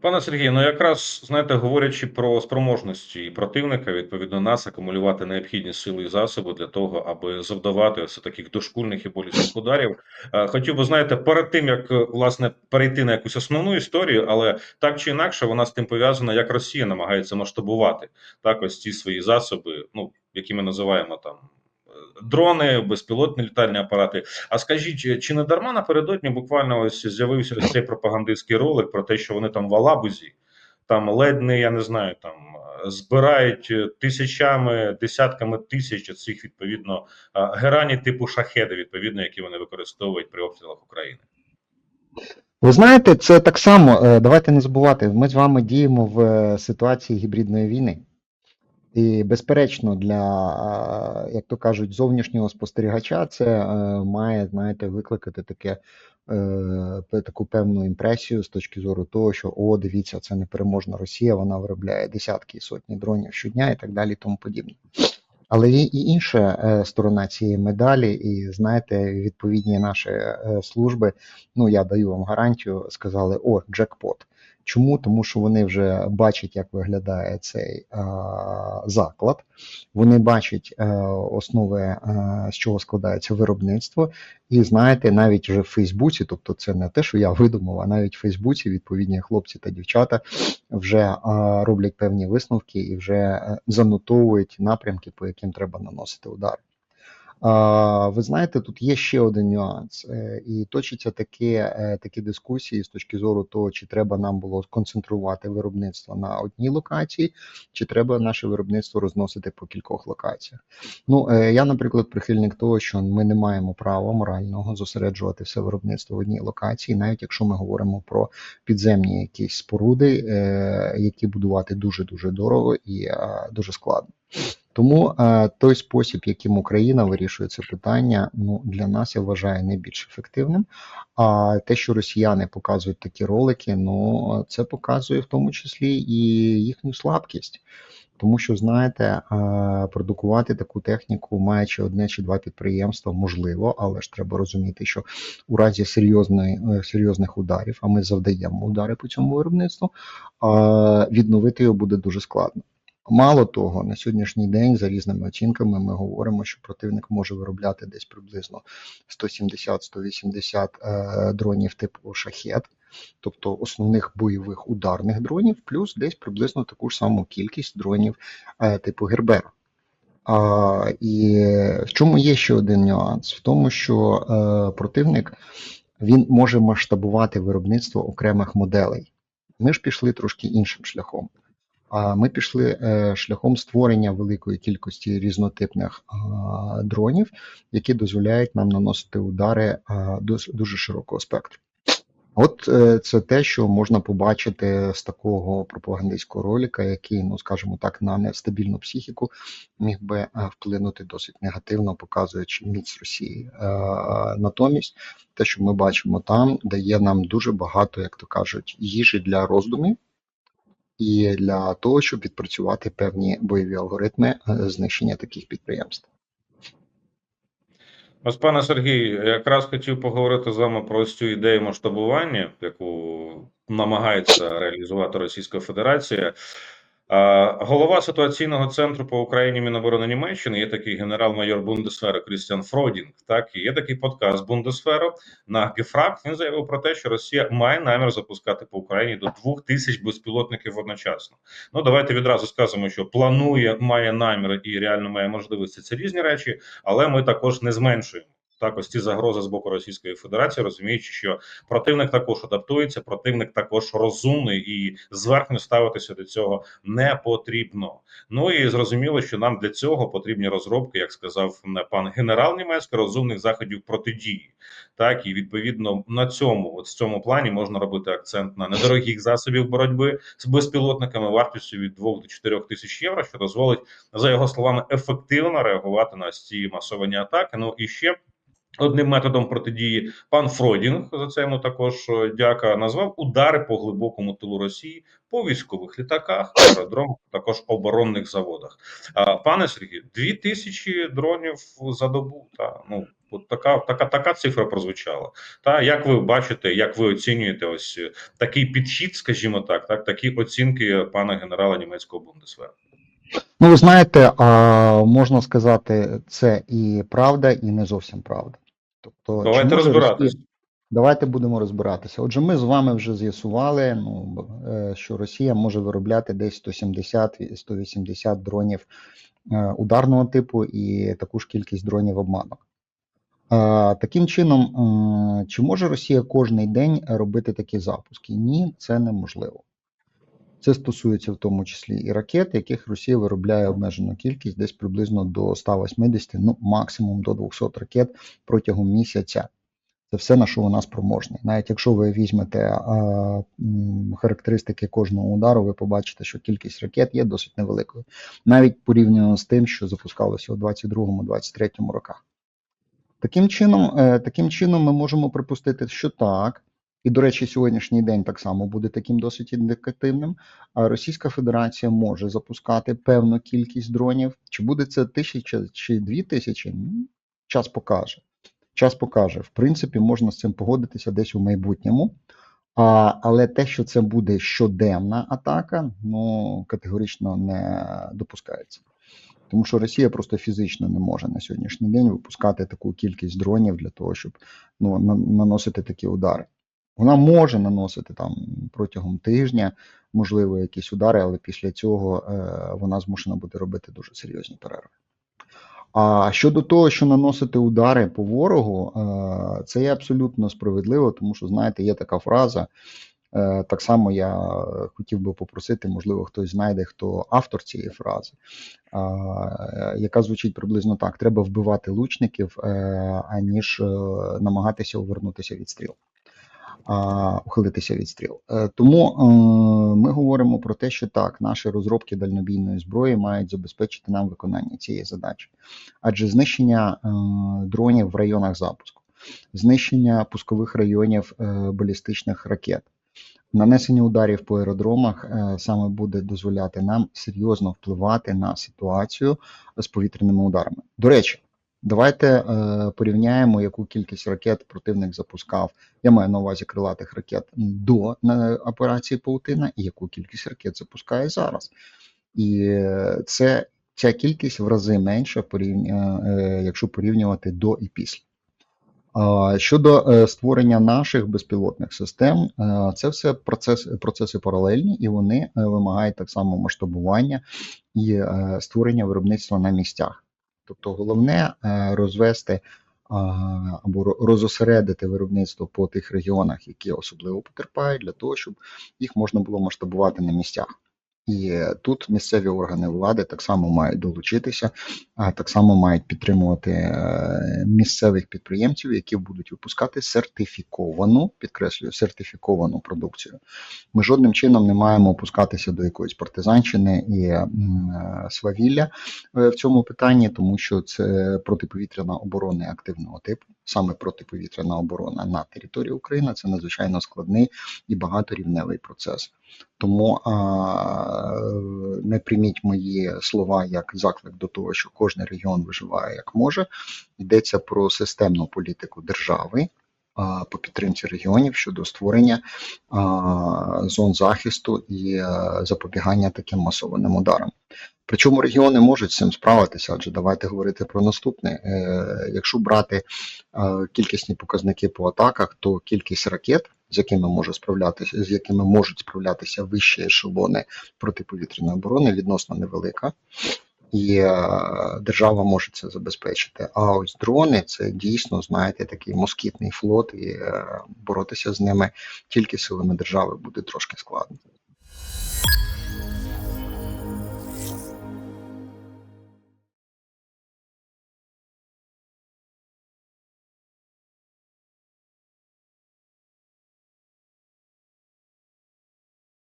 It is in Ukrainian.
Пане Сергію, ну якраз знаєте, говорячи про спроможності противника, відповідно нас акумулювати необхідні сили і засоби для того, аби завдавати ось таких дошкульних і болісних ударів. Е, Хотів би знаєте, перед тим як власне перейти на якусь основну історію, але так чи інакше, вона з тим пов'язана, як Росія намагається масштабувати так, ось ці свої засоби, ну які ми називаємо там. Е, Дрони, безпілотні літальні апарати. А скажіть, чи- чи не дарма напередодні буквально ось з'явився цей пропагандистський ролик про те, що вони там в Алабузі, там ледь не, я не знаю, там е, збирають е, тисячами, десятками тисяч цих відповідно е, герані типу шахеди, відповідно, які вони використовують при обстрілах України. Ви знаєте, це так само. е, Давайте не забувати. Ми з вами діємо в е, ситуації гібридної війни. І, безперечно, для, е, як то кажуть, зовнішнього спостерігача це е, має, знаєте, викликати таке, е, таку певну імпресію з точки зору того, що о, дивіться, це непереможна Росія, вона виробляє десятки і сотні дронів щодня і так далі, і тому подібне. Але є і інша сторона цієї медалі, і знаєте, відповідні наші служби, ну я даю вам гарантію, сказали: о, джекпот. Чому? Тому що вони вже бачать, як виглядає цей заклад. Вони бачать е, основи, е, з чого складається виробництво. І знаєте, навіть вже в Фейсбуці, тобто це не те, що я видумав, а навіть в Фейсбуці відповідні хлопці та дівчата вже роблять певні висновки і вже е, занотовують напрямки, по яким треба наносити удари. Ви знаєте, тут є ще один нюанс, е, і точаться такі, е, такі дискусії з точки зору того, чи треба нам було концентрувати виробництво на одній локації, чи треба наше виробництво розносити по кількох локаціях. Ну, е, я, наприклад, прихильник того, що ми не маємо права морального зосереджувати все виробництво в одній локації, навіть якщо ми говоримо про підземні якісь споруди, які будувати дуже дуже дорого і дуже складно. Тому е, той спосіб, яким Україна вирішує це питання, ну для нас я вважаю найбільш ефективним. А те, що росіяни показують такі ролики, ну це показує в тому числі і їхню слабкість. Тому що, знаєте, е, продукувати таку техніку, маючи одне чи два підприємства, можливо, але ж треба розуміти, що у разі серйозної, е, серйозних ударів, а ми завдаємо удари по цьому виробництву, відновити його буде дуже складно. Мало того, на сьогоднішній день, за різними оцінками, ми говоримо, що противник може виробляти десь приблизно 170-180 е, дронів типу шахет, тобто основних бойових ударних дронів, плюс десь приблизно таку ж саму кількість дронів е, типу Гербера. А, і в чому є ще один нюанс? В тому, що е, противник він може масштабувати виробництво окремих моделей. Ми ж пішли трошки іншим шляхом. А ми пішли е, шляхом створення великої кількості різнотипних дронів, які дозволяють нам наносити удари дуже широкого спектру. От е, це те, що можна побачити з такого пропагандистського ролика, який, ну скажімо так, на нестабільну психіку міг би е, вплинути досить негативно, показуючи міць Росії. Натомість, те, що ми бачимо там, дає нам дуже багато, як то кажуть, їжі для роздумів і для того, щоб відпрацювати певні бойові алгоритми е, знищення таких підприємств. Ось, пане Сергій, якраз хотів поговорити з вами про цю ідею масштабування, яку намагається реалізувати Російська Федерація. Голова ситуаційного центру по Україні Міноборони Німеччини є такий генерал-майор Бундесфера Крістіан Фродінг. Так і є такий подкаст Бундесферу на Гефрак. Він заявив про те, що Росія має намір запускати по Україні до двох тисяч безпілотників одночасно. Ну давайте відразу скажемо, що планує, має намір і реально має можливості. Це різні речі, але ми також не зменшуємо. Так, ось ці загрози з боку Російської Федерації, розуміючи, що противник також адаптується, противник також розумний і зверхньо ставитися до цього не потрібно. Ну і зрозуміло, що нам для цього потрібні розробки, як сказав пан генерал німецький, розумних заходів протидії. Так і відповідно на цьому, от в цьому плані, можна робити акцент на недорогих засобів боротьби з безпілотниками вартістю від 2 до 4 тисяч євро, що дозволить за його словами ефективно реагувати на ці масовані атаки. Ну і ще Одним методом протидії пан Фройдінг за це йому також е, дяка назвав удари по глибокому тилу Росії по військових літаках, аеродромах, також оборонних заводах. А, пане Сергію, дві тисячі дронів за добу. Та ну от така, така, така цифра прозвучала. Та як ви бачите, як ви оцінюєте ось е, такий підхід, скажімо так, так такі оцінки пана генерала німецького бундесверу? Ну, ви знаєте, можна сказати, це і правда, і не зовсім правда. Тобто, Давайте. Росія- Давайте будемо розбиратися. Отже, ми з вами вже з'ясували, ну, е, що Росія може виробляти десь 170-180 дронів е, ударного типу і таку ж кількість дронів обманок. Е, Таким чином, чи може Росія кожний день робити такі запуски? Ні, це неможливо. Це стосується в тому числі і ракет, яких Росія виробляє обмежену кількість, десь приблизно до 180, ну максимум до 200 ракет протягом місяця. Це все на що вона спроможна. Навіть якщо ви візьмете а, характеристики кожного удару, ви побачите, що кількість ракет є досить невеликою, навіть порівняно з тим, що запускалося у 22-23 роках. Таким чином, е, таким чином, ми можемо припустити, що так. І, до речі, сьогоднішній день так само буде таким досить індикативним. Російська Федерація може запускати певну кількість дронів. Чи буде це тисяча чи дві тисячі? Ну, Час покаже. Час покаже. В принципі, можна з цим погодитися десь у майбутньому. А, але те, що це буде щоденна атака, ну категорично не допускається. Тому що Росія просто фізично не може на сьогоднішній день випускати таку кількість дронів для того, щоб ну, наносити такі удари. Вона може наносити там протягом тижня, можливо, якісь удари, але після цього е, вона змушена буде робити дуже серйозні перерви. А щодо того, що наносити удари по ворогу, е, це є абсолютно справедливо, тому що, знаєте, є така фраза. е, Так само я хотів би попросити, можливо, хтось знайде, хто автор цієї фрази, яка звучить приблизно так: треба вбивати лучників, аніж намагатися увернутися від стріл ухилитися від стріл. Е, Тому е, ми говоримо про те, що так, наші розробки дальнобійної зброї мають забезпечити нам виконання цієї задачі, адже знищення е, дронів в районах запуску, знищення пускових районів балістичних ракет. Нанесення ударів по аеродромах саме буде дозволяти нам серйозно впливати на ситуацію з повітряними ударами. До речі, давайте е, порівняємо, яку кількість ракет противник запускав я маю на увазі крилатих ракет до операції Паутина і яку кількість ракет запускає зараз. І е, це ця кількість в рази менша, е, якщо порівнювати до і після. Щодо створення наших безпілотних систем, це все процес, процеси паралельні, і вони вимагають так само масштабування і створення виробництва на місцях. Тобто головне е, розвести або розосередити виробництво по тих регіонах, які особливо потерпають, для того, щоб їх можна було масштабувати на місцях. І тут місцеві органи влади так само мають долучитися, а так само мають підтримувати е, місцевих підприємців, які будуть випускати сертифіковану, підкреслюю, сертифіковану продукцію. Ми жодним чином не маємо опускатися до якоїсь партизанщини і е, свавілля е, в цьому питанні, тому що це протиповітряна оборона активного типу. Саме протиповітряна оборона на території України це надзвичайно складний і багаторівневий процес. Тому а, не прийміть мої слова як заклик до того, що кожен регіон виживає як може. Йдеться про системну політику держави а, по підтримці регіонів щодо створення а, зон захисту і е, запобігання таким масованим ударам. Причому регіони можуть з цим справитися, адже давайте говорити про наступне. Е, Якщо брати кількісні показники по атаках, то кількість ракет, з якими може справлятися, з якими можуть справлятися вищі ешелони протиповітряної оборони, відносно невелика. І е, держава може це забезпечити. А ось дрони це дійсно, знаєте, такий москітний флот, і е, боротися з ними тільки силами держави буде трошки складно.